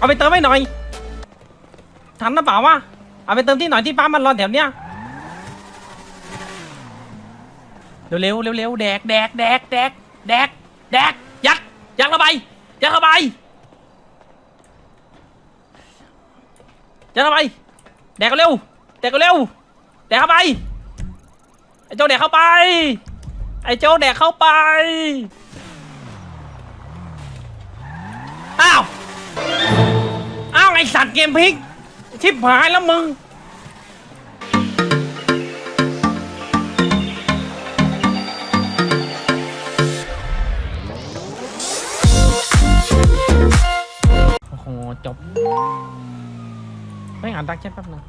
เอาไปเติมให้หน่อยทันหรือเปล่าวะเอาไปเติมที่หน่อยที่ปั๊มมันรอนแถวเนี้ยเร็วเร็วเร็วเร็วแดกแดกแดกแดกแดกแดกยัดยัดเข้าไปยัดเข้าไปยัดเข้าไปแดกเร็วแดกเร็วแดกเข้าไปไอ้โจ้แดกเข้าไปไอ้โจ้แดกเข้าไป สัตว์เกมพลิก ชิบหายแล้วมึง โอ้โห จบ ไม่อ่านดักแชทแป๊บนึง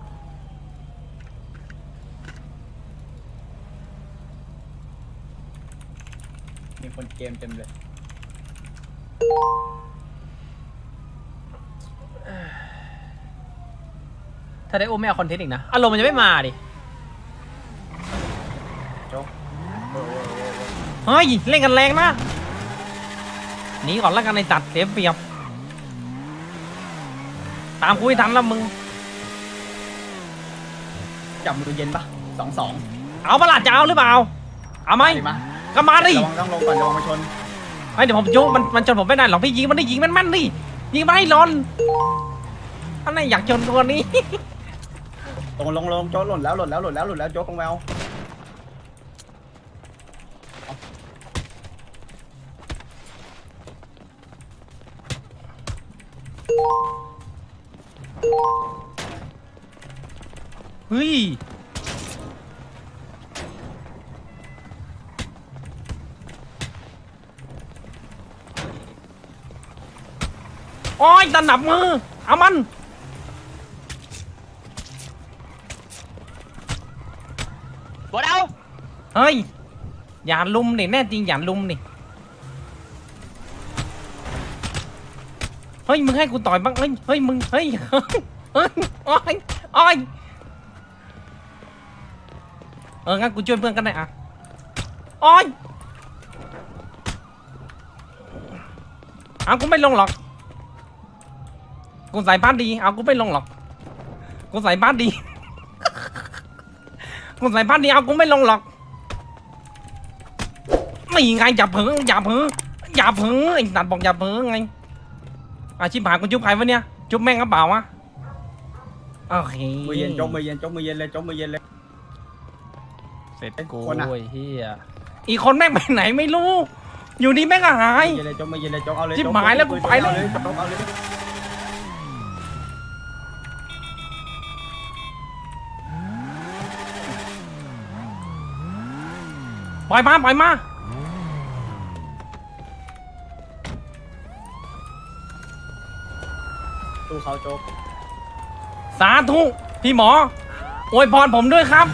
มีคนเกมเต็มเลย ถ้าได้โอไม่เอาคอนเทนต์อีกนะ อารมณ์มันจะไม่มาดิโจ๊กโอ้โหเฮ้ยเล่นกันแรงนะหนีก่อนแล้วกันในตัดเสียเปรียบ ตามกูให้ทันแล้วมึง จับมือเย็นปะสองสองเอาปะล่ะจะเอาหรือเปล่า เอาไหมดีมะก็มาดิระวังต้องลงก่อนระวังมาชนไอ้เดี๋ยวผมโยกมันมันชนผมไม่ได้หรอกพี่ยิงมันได้ยิงมันมันดิยิงไม่ให้หลอนอันไหนอยากชนตัวนี้ ลงลงลงโจ๊กหล่นแล้วหล่นแล้วหล่นแล้วหล่นแล้วโจ๊กลงแมวเฮ้ย โอ้ยตันดับมือ เอามัน บดเอาเฮ้ย อย่าลุมนี่แน่จริงอย่าลุมนี่เฮ้ย มึงให้กูต่อยบ้างเฮ้ย เฮ้ย มึง เฮ้ย เฮ้ยเฮ้ยโอ้ยโอ้ยเออ งั้นกูช่วยเพื่อนกันได้อะโอ้ยเอากูไม่ลงหรอก กูใส่บ้านดี เอากูไม่ลงหรอก กูใส่บ้านดี กูใส่บ้านดีเอากูไม่ลงหรอกไม่ไงอย่าเผลออย่าเผลออย่าเผลอไอ้สัตว์บอกอย่าเผลอไงอาชิบหายกูจุ๊บใครวะเนี่ยจุ๊บแม่งกระเป๋าวะโอเคมือเย็นโจ๊กมือเย็นโจ๊กมือเย็นเลยโจ๊กมือเย็นเลยเสร็จเป็นกูคนอะไอ้เฮียอีกคนแม่งไปไหนไม่รู้ อยู่ดีแม่งก็หายมือเย็นเลยโจ๊กมือเย็นเลยโจ๊กเอาเลยชิบโจ๊กหายแล้วกูไปแล้วเอาเลยโจ๊กเอาเลย ปล่อยมาปล่อยมาตู้เขาโจ๊กสาธุพี่หมออวยพรผมด้วยครับ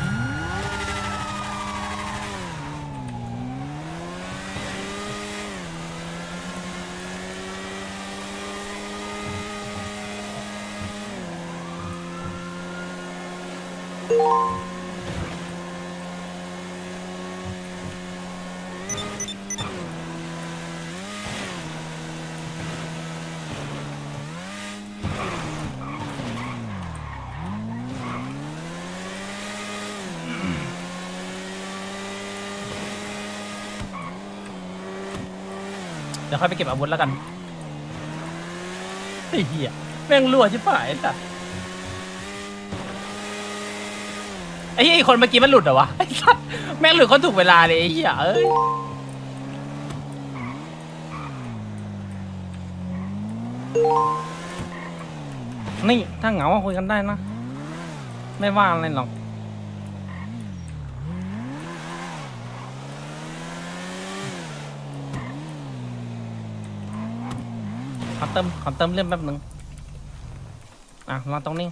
เดี๋ยวค่อยไปเก็บอาวุธแล้วกันไอ้เหี้ยแม่งรั่วชิบหายสัสไอ้เหี้ยไอ้คนเมื่อกี้มันหลุดเหรอวะไอ้สัสแม่งหลุดเขาถูกเวลาเลยไอ้เหี้ยเอ้ยนี่ถ้าเหงาก็คุยกันได้นะ ไม่ว่าอะไรหรอก ติมขอเติมเลื่อนแป๊บหนึ่งอะมาตรงนี้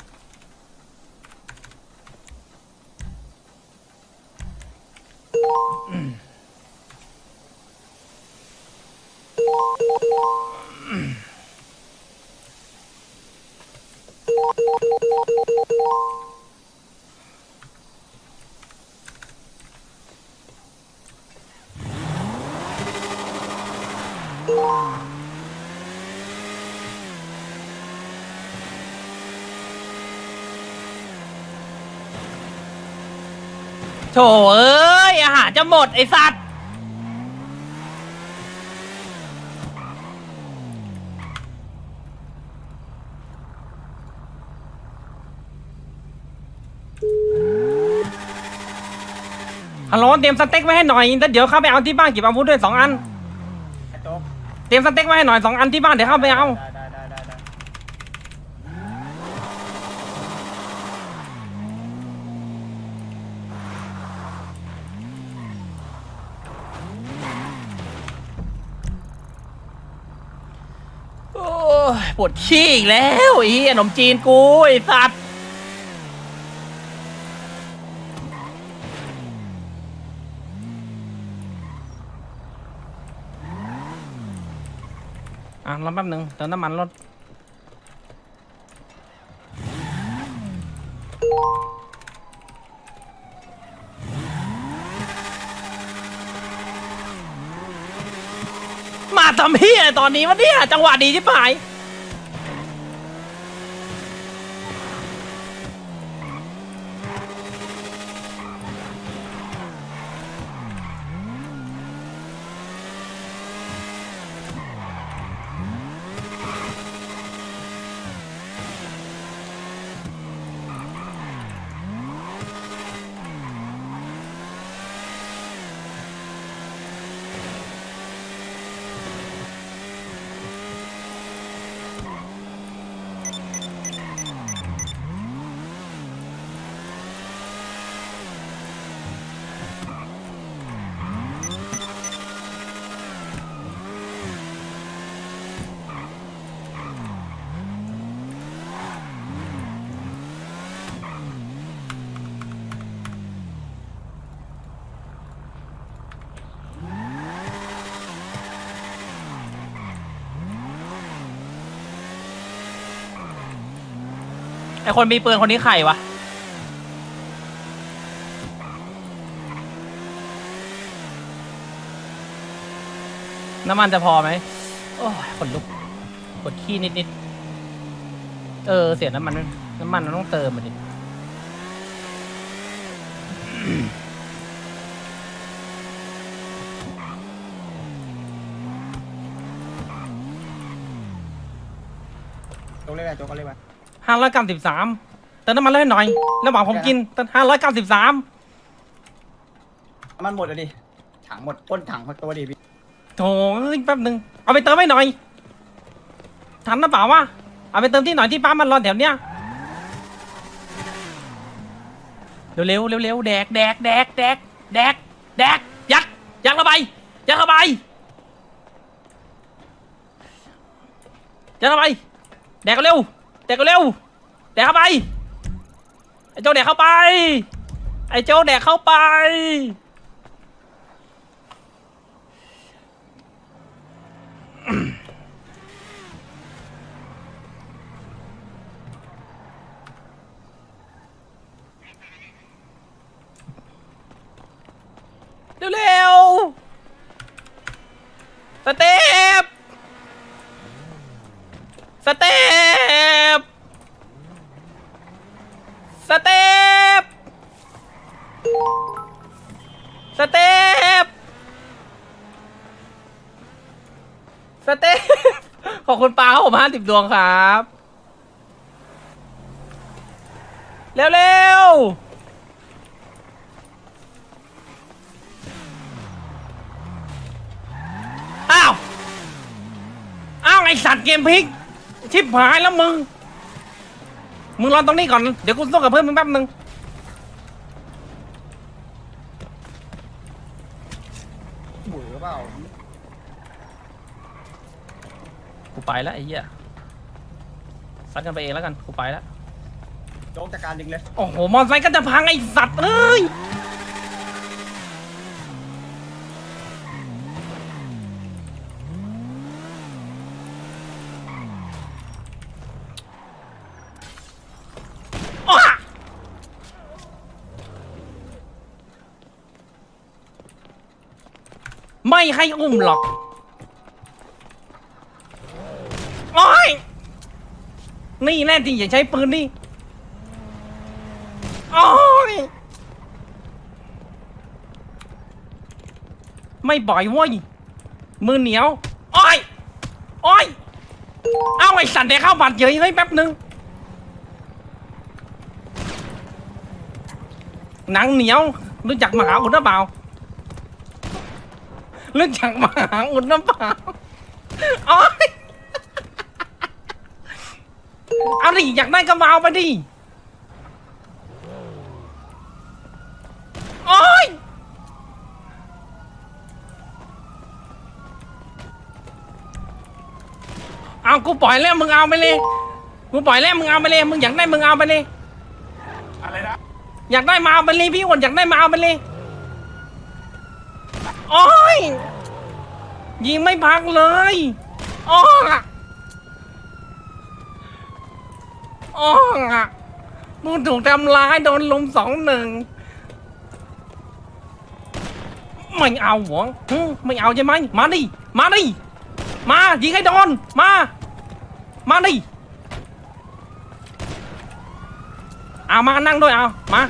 โถเอ้ย อาหารจะหมดไอสัตว์ ฮัลโหลเตรียมสเต็กไว้ให้หน่อยแล้วเดี๋ยวเข้าไปเอาที่บ้านเก็บอาวุธด้วยสองอัน เตรียมสเต็กไว้ให้หน่อยสองอันที่บ้านเดี๋ยวเข้าไปเอา ได้ ปวดขี้อีกแล้วไอ้เหี้ยขนมจีนกูไอ้สัตว์อะรอแป๊บหนึ่งเติมน้ำมันรถมาทำเฮียตอนนี้วะเนี่ย จังหวะดีที่ผาย ไอคนมีปืนคนนี้ใครวะ น้ำมันจะพอไหม โอ้ยคนลุกกดขี้นิดนิดๆเออ เสียน้ำมันน้ำมันมันต้องเติมมาดิ โจ๊กเรียกอะไรโจ๊กก็เรียกว่า ห้าร้อยเก้าสิบสามเติมน้ำมันเลยหน่อย ระหว่างผมกินเติมห้าร้อยเก้าสิบสามมันหมดเลยดิถังหมดก้นถังหมดตัวดิพี่โถเอ้ยแป๊บหนึ่งเอาไปเติมให้หน่อย ทันหรือเปล่าวะ เอาไปเติมที่หน่อยที่ปั๊มมันรอนแถวเนี้ย เร็วเร็วเร็วเร็วๆแดกแดกแดกแดกแดกแดกยัดยัดเข้าไปยัดเข้าไปยัดเข้าไปแดกเร็ว แดกเร็วแดกเข้าไป ไอ้โจ้แดกเข้าไป ไอ้โจ้แดกเข้าไป เร็วๆสเต็ปสเต็ป สเต็ปสเต็ปขอบคุณปลาครับผมห้าสิบดวงครับ เร็วๆอ้าว อ้าว ไอสัตว์เกมพลิก ชิบหายแล้วมึง มึงรอตรงนี้ก่อน เดี๋ยวกูต้องกับเพื่อนมึงแป๊บนึง หมือเปล่า กู ไปแล้วไอ้เหี้ยซัดกันไปเองแล้วกันกูไปแล้วโจ๊กจัดการดึงเลยโอ้โหมอเตอร์ไซค์ก็จะพังไอสัตว์เอ้ยอ้าไม่ให้อุ้มหรอก โอ้ย นี่แน่จริงอย่าใช้ปืนนี่โอ้ยไม่บ่อยเว้ยมือเหนียวอ้อยอ้อยเอาไอ้สัตว์แดกข้าวผัดเฉยเฮ้ยแป๊บนึงหนังเหนียวรู้จักมหาอุดหรือเปล่ารู้จักมหาอุดหรือเปล่าอ้อย เอาดิอยากได้ก็มาเอาไปดิโอ้ยเอากูปล่อยแล้วมึงเอาไปเลยกูปล่อยแล้วมึงเอาไปเลยมึงอยากได้มึงเอาไปเลยอะไรนะอยากได้มาเอาไปเลยพี่อ้วนอยากได้มาเอาไปเลยโอ้ยยิงไม่พักเลยอ้อง อะอ้องอะมึงถูกทำร้ายโดนลุมสองหนึ่งไม่เอาหัวหึไม่เอาใช่ไหมมาดิ มาดิ มายิงให้โดน มา มาดิ เอามานั่งด้วยเอามา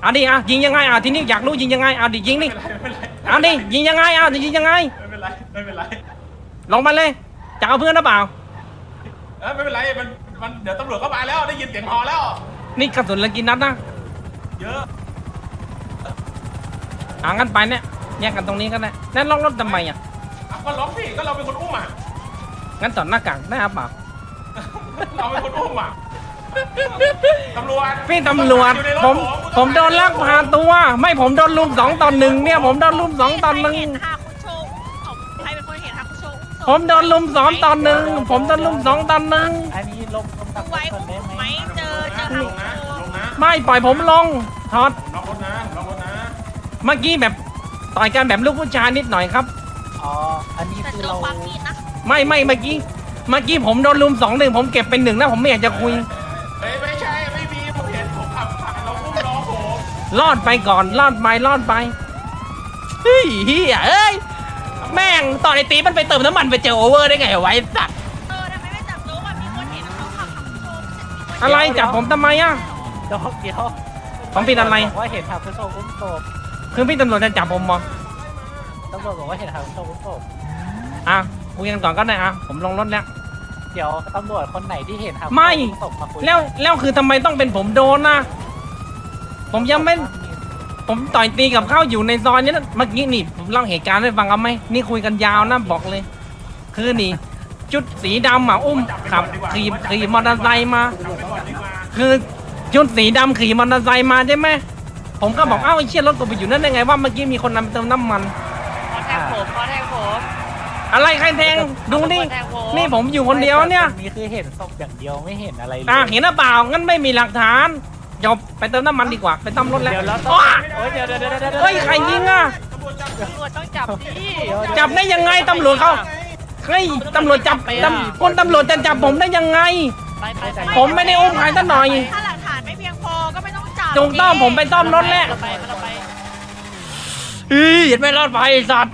เอาดิเอายิงยังไงเอาทีนี้อยากรู้ยิงยังไงเอาดิยิงดิไม่เป็นไรเอาดิยิงยังไงเอาดิยิงยังไง ไม่เป็นไร ไม่เป็นไร ลงมาเลยจะเอาเพื่อนหรือเปล่าเออไม่เป็นไรมัน มันเดี๋ยวตำรวจเข้ามาแล้วได้ยินเสียงฮอแล้ว นี่กระสุนเหลือกี่นัดนะเยอะอ่างั้นไปเนี่ยแยกกันตรงนี้ก็ได้นั่นล็อกรถทำไมอะอะก็ร้องสิก็เราเป็นคนอุ้มอะ งั้นถอดหน้ากากได้หรือเปล่า เราเป็นคนอุ้มอะตำรวจพี่ตำรวจอยู่ในถผมผมโดนลักพาตัว ไม่ผมโดนลุมสองต่อหนึ่งเนี่ยผมโดนลุมสองต่อหนึ่งใครเห็นฮาคุโผมโดนลุมสองต่อหนึ่งผมโดนลุมสองต่อหนึ่งอันนี้ลงลงดูกับไว้คอุ้นมได้ผมไหไหมมเจอเจอลฮางคุนะโชว์ลงนะไม่ปล่อยผมลงถอดล็อกรถนะล็อกรถนะเมื่อกี้แบบต่อยกันแบบลูกผู้ชายนิดหน่อยครับ อ๋อ อันนี้แต่คือเจอเราความมีดนะไม่ไม่เมื่อกี้เมื่อกี้ผมโดนลุมสองหนึ่งผมเก็บเป็นหนึ่งแล้วผมไม่อยากจะคุย เฮ้ยไม่ใช่ไม่มีผมเห็นผมขับผ่านเราอุ้มล้อผมรอดไปก่อนรอดไปรอดไปเฮ้ยเฮียเอ้ย แม่งตอนไอตีมันไปเติมน้ำมันไปเจอโอเวอร์ได้ไงวะไอ้สัตว์เออทำไมไม่จับรู้ว่ามีคนเห็นเขาขับฮาคุโชว์อะไรจับผมทำไมอะ เดี๋ยวเดี๋ยวผมผิดอะไรบอกว่าเห็นทางผู้ชมอุ้มศพคือพี่ตำรวจจะจับผมมั้งตำรวจบอกว่าเห็นทางผู้ชมอุ้มศพอะคุยกันก่อนก็ได้อะผมลงรถแล้ว เดี๋ยวตำรวจคนไหนที่เห็นทางไม่อุ้มศพมาคุยแล้วแล้วคือทำไมต้องเป็นผมโดนนะผมยังไม่ ผมต่อยตีกับเขาอยู่ในซอยนี้นะเมื่อกี้นี่ผมเล่าเหตุการณ์ให้ฟังเอาไหมนี่คุยกันยาวนะบอกเลย คือนี่ จุดสีดำอะอุ้มขับขี่ขี่มอเตอร์ไซค์มาจับไปก่อนดีกว่าคือชุดสีดำขี่มอเตอร์ไซค์มาใช่ไหมผมก็บอกเอ้าไอ้เชี่ยรถกูไปอยู่นั่นได้ไงว่าเมื่อกี้มีคนนำเติมน้ำมัน ขอแทงผมขอแทงผมอะไรใครแทงดูนี่แทงผมนี่ผมอยู่คนเดียวเนี่ยตรงนี้คือเห็นศพอย่างเดียวไม่เห็นอะไรเลย อะเห็นหรือเปล่างั้นไม่มีหลักฐาน จบไปเติมน้ำมันดีกว่า ไปต้มรถแล้วเดี๋ยวแล้วอ้าโอ้ยเดี๋ยวเดี๋ยวเดี๋ยวเดี๋ยวเฮ้ยใครยิงอะ ตำรวจจับตำรวจต้องจับดิเดี๋ยวจับได้ยังไงตำรวจเขาเฮ้ยตำรวจจับตำคนตำรวจจะจับผมได้ยังไง ไปไปไปผมไม่ได้อุ้มใครสักหน่อย ถ้าหลักฐานไม่เพียงพอก็ไม่ต้องจับจงต้อมผมไปต้อมรถแล้ว เราไปเราไป อีเห็นไหม่รอดไปไอ้สัตว์